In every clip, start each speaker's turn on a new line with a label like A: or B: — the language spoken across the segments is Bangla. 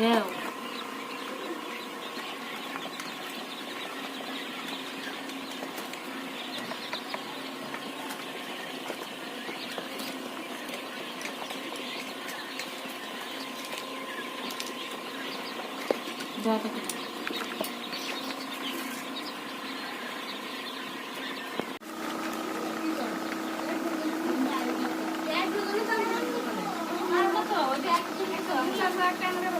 A: Não. Bota aqui. Agora a aqui.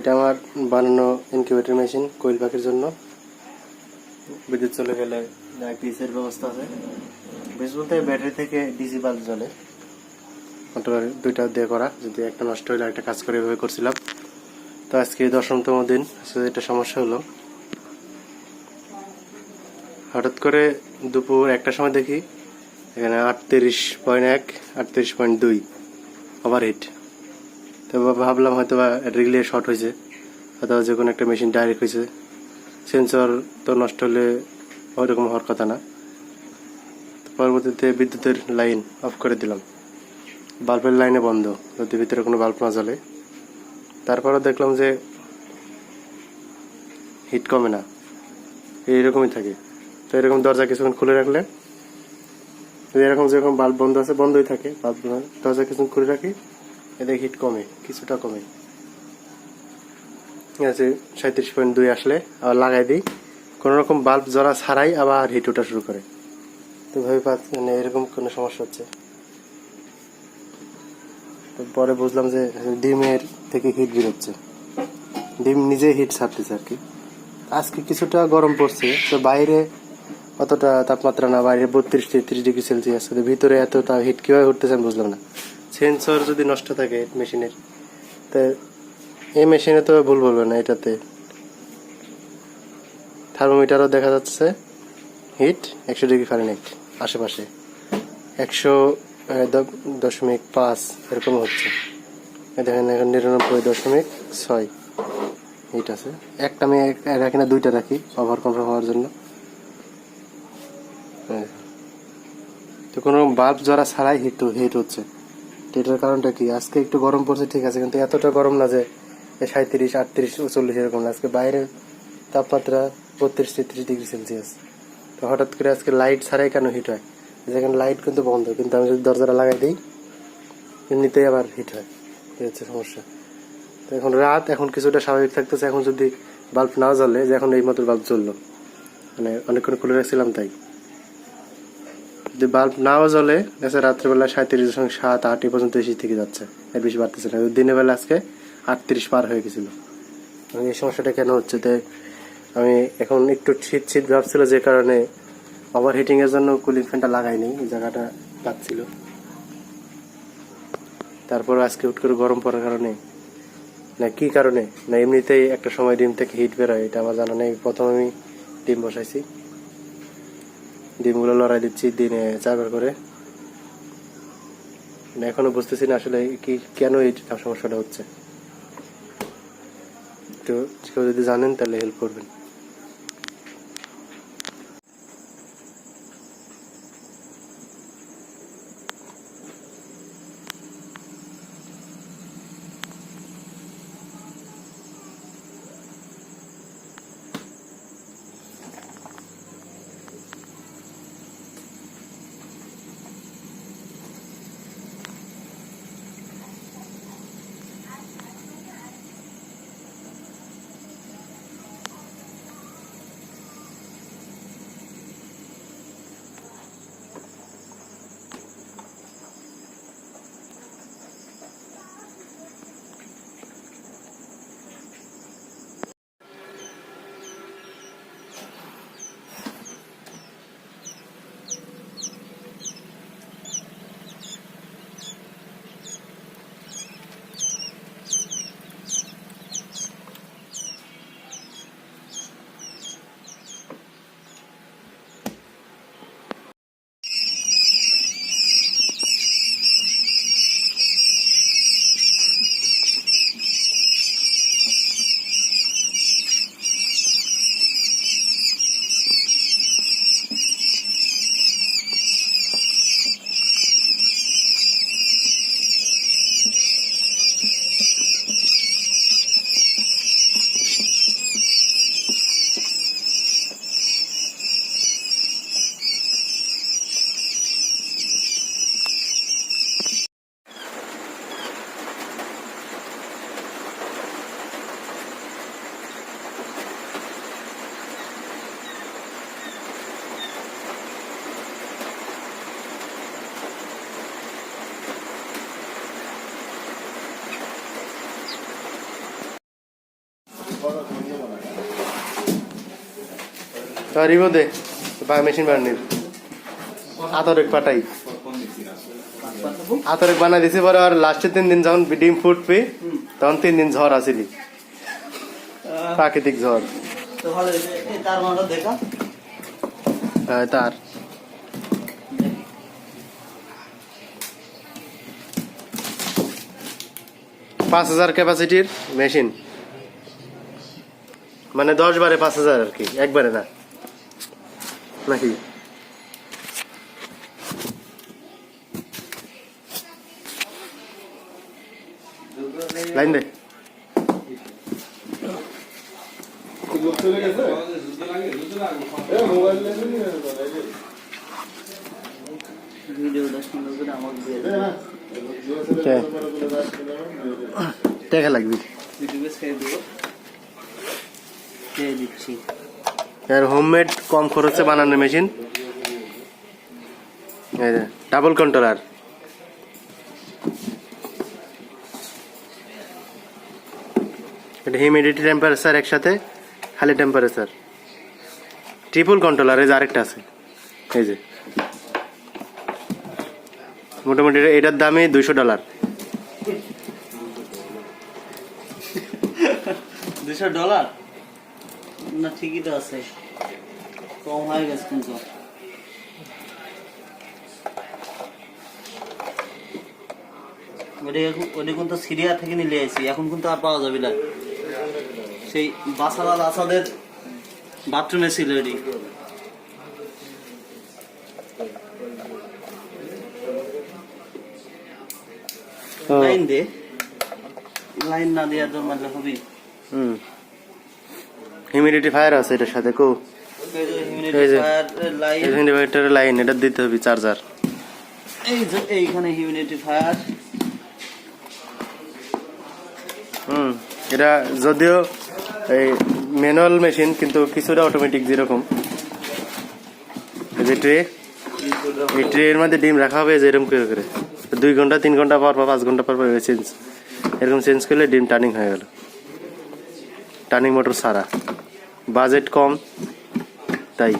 B: এটা আমার বানানো ইনকিউবেটর মেশিন কোয়েল পাখির জন্য। বিদ্যুৎ চলে গেলে পিসের ব্যবস্থা আছে। বেশ বলতে ব্যাটারি থেকে ডিসি বাল্ব জ্বলে। মোটর দুইটা দিয়ে করা যদি একটা নষ্ট হলে একটা কাজ করে এভাবে করছিলাম। তো আজকে দশমতম দিন আজকে এটা সমস্যা হলো হঠাৎ করে দুপুর একটা সময় দেখি এখানে আটত্রিশ পয়েন্ট এক আটত্রিশ পয়েন্ট দুই ওভারহিট তো ভাবলাম হয়তো বা রিলে শর্ট হয়েছে, অথবা যে কোনো একটা মেশিন ডাইরেক্ট হয়েছে। সেন্সর তো নষ্ট হলে ওইরকম হওয়ার কথা না। পরবর্তীতে বিদ্যুতের লাইন অফ করে দিলাম। বাল্বের লাইনে বন্ধ, যদি ভিতরে কোনো বাল্ব না জ্বলে। তারপরও দেখলাম যে হিট কমে না। এইরকমই থাকে। তো এরকম দরজা কিছুক্ষণ খুলে রাখলে এরকম যেরকম বাল্ব বন্ধ আছে, বন্ধই থাকে। বাল্ব দরজা কিছুক্ষণ খুলে রাখি এদের হিট কমে, কিছুটা কমে। আছে সাঁত্রিশ পয়েন্ট দুই আসলে, আবার লাগাই দিই। কোনো রকম বাল্ব জ্বলা ছাড়াই আবার হিট ওঠা শুরু করে। তো ভেবে মানে এরকম কোনো সমস্যা হচ্ছে? পরে বুঝলাম যে ডিমের থেকে হিট বেরোচ্ছে ডিম নিজে হিট ছাড়তেছে আর কি। আজকে কিছুটা গরম পড়ছে, তো বাইরে অতটা তাপমাত্রা না, বাইরে বত্রিশ তেত্রিশ ডিগ্রি সেলসিয়াস। ভিতরে এতটা হিট কীভাবে উঠতেছে আমি বুঝলাম না। সেন্সর যদি নষ্ট থাকে মেশিনের, তা এই মেশিনে তো ভুল বলবে না এটাতে। থার্মোমিটারও দেখা যাচ্ছে, হিট, একশো ডিগ্রি ফারেনহাইট আশেপাশে। একশো দশমিক পাঁচ এরকম হচ্ছে। দেখেন এখন নিরানব্বই দশমিক ছয় হিট আছে। একটা আমি রাখি না দুইটা রাখি ওভার কনফার্ম হওয়ার জন্য। তো কোনো বাল্ব জ্বরা ছাড়াই হিট হিট হচ্ছে। এটার কারণটা কি? আজকে একটু গরম পড়ছে, ঠিক আছে, কিন্তু এতটা গরম না যে সাঁত্রিশ আটত্রিশ, চল্লিশ এরকম আজকে বাইরে তাপমাত্রা বত্রিশ, তেত্রিশ ডিগ্রি সেলসিয়াস। তো হঠাৎ করে আজকে লাইট ছাড়াই কেন হিট হয়? যেখানে লাইট কিন্তু বন্ধ, কিন্তু আমি যদি দরজাটা লাগাই দিই, এমনিতেই আবার হিট হয়। এই হচ্ছে সমস্যা। তো এখন রাত, এখন কিছুটা স্বাভাবিক থাকতেছে, এখন যদি বাল্ব না জ্বলে, যে এখন এই মাত্র বাল্ব জ্বললো। মানে অনেকক্ষণ খুলে রাখছিলাম তাই। যদি বাল্ব নাও জ্বলে গেছে রাত্রেবেলা সাঁত্রিশ দশমিক সাত আট এই পর্যন্ত এসি থেকে যাচ্ছে। এর বেশি বাড়তেছে না। দিনের বেলা আজকে আটত্রিশ পার হয়ে গেছিল। এই সমস্যাটা কেন হচ্ছে তো আমি এখন একটু শীত শীত ভাবছিল যে কারণে ওভার হিটিংয়ের জন্য কুলিং ফ্যানটা লাগাইনি, এই জায়গাটা লাগছিল। তারপর আজকে হুট করে গরম পড়ার কারণে, না কি কারণে, না এমনিতেই একটা সময় ডিম থেকে হিট বেরোয় এটা আমার জানা নেই। প্রথম আমি ডিম বসাইছি। ডিমগুলো লড়াই দিচ্ছি, দিনে চাকর করে। এখনও বুঝতেছি না আসলে কি, কেন এই সমস্যাটা হচ্ছে। তো কেউ যদি জানেন তাহলে হেল্প করবেন। রিবো দে বা মেশিন বানানির আতরেক পাটাই। আতরেক বানাই দিছি পরে আর লাস্টে তিন দিন যখন ডিম ফুটবে তখন তিন দিন ঝড় আসিলি। প্রাকৃতিক ঝড়। হ্যাঁ, তার। পাঁচ হাজার ক্যাপাসিটির মেশিন মানে দশ বারে পাঁচ হাজার আর কি একবারে না। নাকি লাইন দে
A: ভিডিওটা সুন্দর করে আমাকে দিয়ে দে
B: কে? টাকা লাগবে
A: ইউটিউবে ছেড়ে দেবো দিয়ে দিচ্ছি
B: এর হোমমেড কম খরচে বানানো মেশিন ডাবল কন্ট্রোলার এটা হিউমিডিটি টেম্পারেচার একসাথে, খালি টেম্পারেচার ট্রিপল কন্ট্রোলার এই যে আরেকটা আছে। এই যে। মোটামুটি এটার দামই দুইশো ডলার
A: দুশো ডলার না ঠিকই তো আছে। কম হয়ে গেছে কিন্তু। ওটা এখন ওটা কিন্তু সিরিয়া থেকে আসি এখন কিন্তু আর পাওয়া যাবে না। সেই বাসার আল আসাদের বাথরুমে ছিল এটি। লাইন দে। লাইন না দেওয়ার জন্য হবে।
B: হুম। হিউমিডিটি ফায়ার আছে এটার সাথে কো। এই যে।
A: লাইন
B: হিউমিডিফায়ার লাইন এটা দিতে হবে চার্জার
A: এই যে এইখানে হিউমিডিটি ফায়ার
B: হুম এটা যদিও এই ম্যানুয়াল মেশিন কিন্তু কিছুটা অটোমেটিক যেরকম। যে ট্রে এই ট্রের মধ্যে ডিম রাখা হবে যেরকম করে করে। দুই ঘণ্টা তিন ঘণ্টা পর পর পাঁচ ঘণ্টা পর পর চেঞ্জ এরকম চেঞ্জ করলে ডিম টার্নিং হয়ে গেল। টার্নিং মোটর সারা বাজেট কম তাই।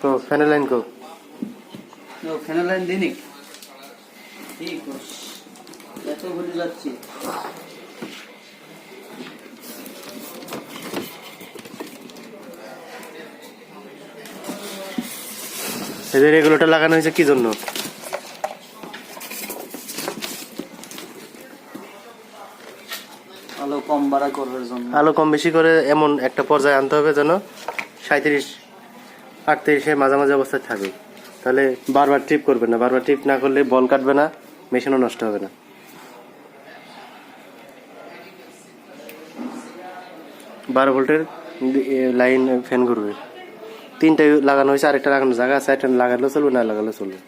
B: তো ফ্যানের লাইন কো
A: ওখানে লাইন দিনি ঠিক এত বলে যাচ্ছি।
B: এদের এগুলোটা লাগানো হয়েছে কি জন্য?
A: আলো কম
B: বেশি করে এমন একটা পর্যায়ে আনতে হবে যেন সাঁত্রিশ আটত্রিশের মাঝামাঝি অবস্থায় থাকে তাহলে বারবার ট্রিপ করবে না। বারবার ট্রিপ না করলে বল কাটবে না, মেশিনও নষ্ট হবে না। বারো ভোল্টের লাইন ফ্যান ঘুরবে। তিনটাই লাগানো হয়েছে, আরেকটা লাগানো জায়গা আছে একটা লাগালেও চলবে, না লাগালেও চলবে।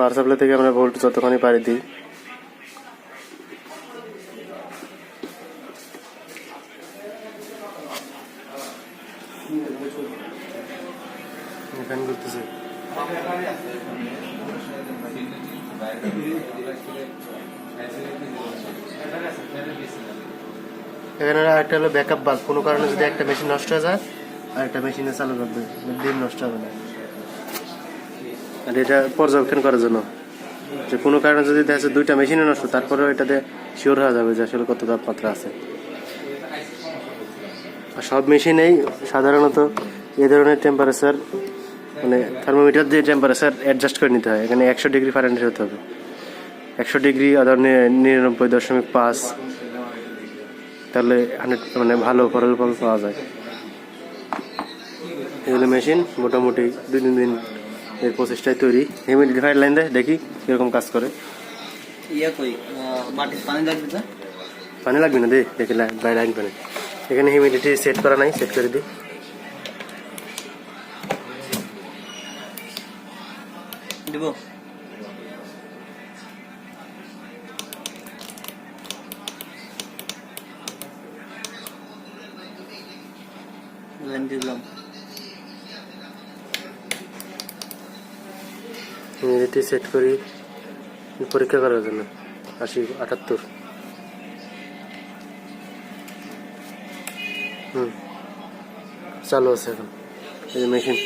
B: পাওয়ার সাপ্লাই থেকে আমরা ভোল্ট যতখানি পারি দিই। এখানে একটা হলো ব্যাকআপ বাল্ব কোনো কারণে যদি একটা মেশিন নষ্ট হয়ে যায় আর একটা মেশিনে চালু করবে। দিন নষ্ট হবে না। আর এটা পর্যবেক্ষণ করার জন্য। যে কোনো কারণে যদি দেখা যাচ্ছে দুইটা মেশিনে নষ্ট, তারপরেও এটাতে শিওর হয়ে যাবে যে আসলে কত তাপমাত্রা আছে। আর সব মেশিনেই সাধারণত এ ধরনের টেম্পারেচার মানে থার্মোমিটার দিয়ে টেম্পারেচার অ্যাডজাস্ট করে নিতে হয়। এখানে একশো ডিগ্রি ফারেনহাইট হতে হবে। একশো ডিগ্রি আদার নিরানব্বই দশমিক পাঁচ, তাহলে হান্ড্রেড মানে ভালো ফলাফল পাওয়া যায়। এগুলো মেশিন মোটামুটি দুই তিন দিন এর প্রচেষ্টায় তৈরি। হিউমিডিফায়ার লাইন দেয় দেখি কীরকম কাজ করে।
A: ইয়া কই? পানি লাগবে না?
B: পানি লাগবে না দে দেখে লাইন পানি। এখানে হিউমিডিটি সেট করা নাই সেট করে দিই।
A: দিব। দিলাম।
B: হিউমিডিটি সেট করি, পরীক্ষা করার জন্য। আশি, আটাত্তর। হুম। চালু আছে এখন। এই মেশিন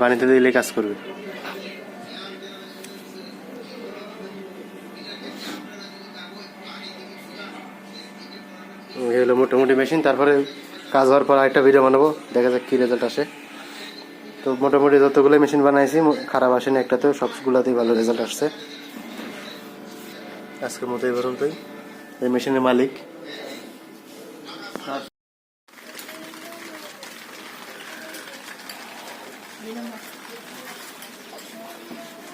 B: পানিতে দিলে কাজ করবে। এই হলো মোটামুটি মেশিন তারপরে কাজ হওয়ার পর আরেকটা ভিডিও বানাবো। দেখা যাক কী রেজাল্ট আসে। তো মোটামুটি যতগুলো মেশিন বানাইছি খারাপ আসেনি একটা তো সবগুলোতেই ভালো রেজাল্ট আসছে আজকের মতো এই পর্যন্তই এই মেশিনের মালিক Thank you.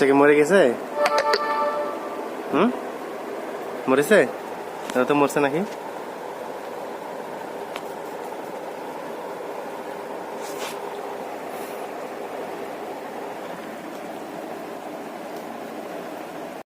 B: মাছটা মরে গেছে? হুম? মরেছে? তো মরছে নাকি?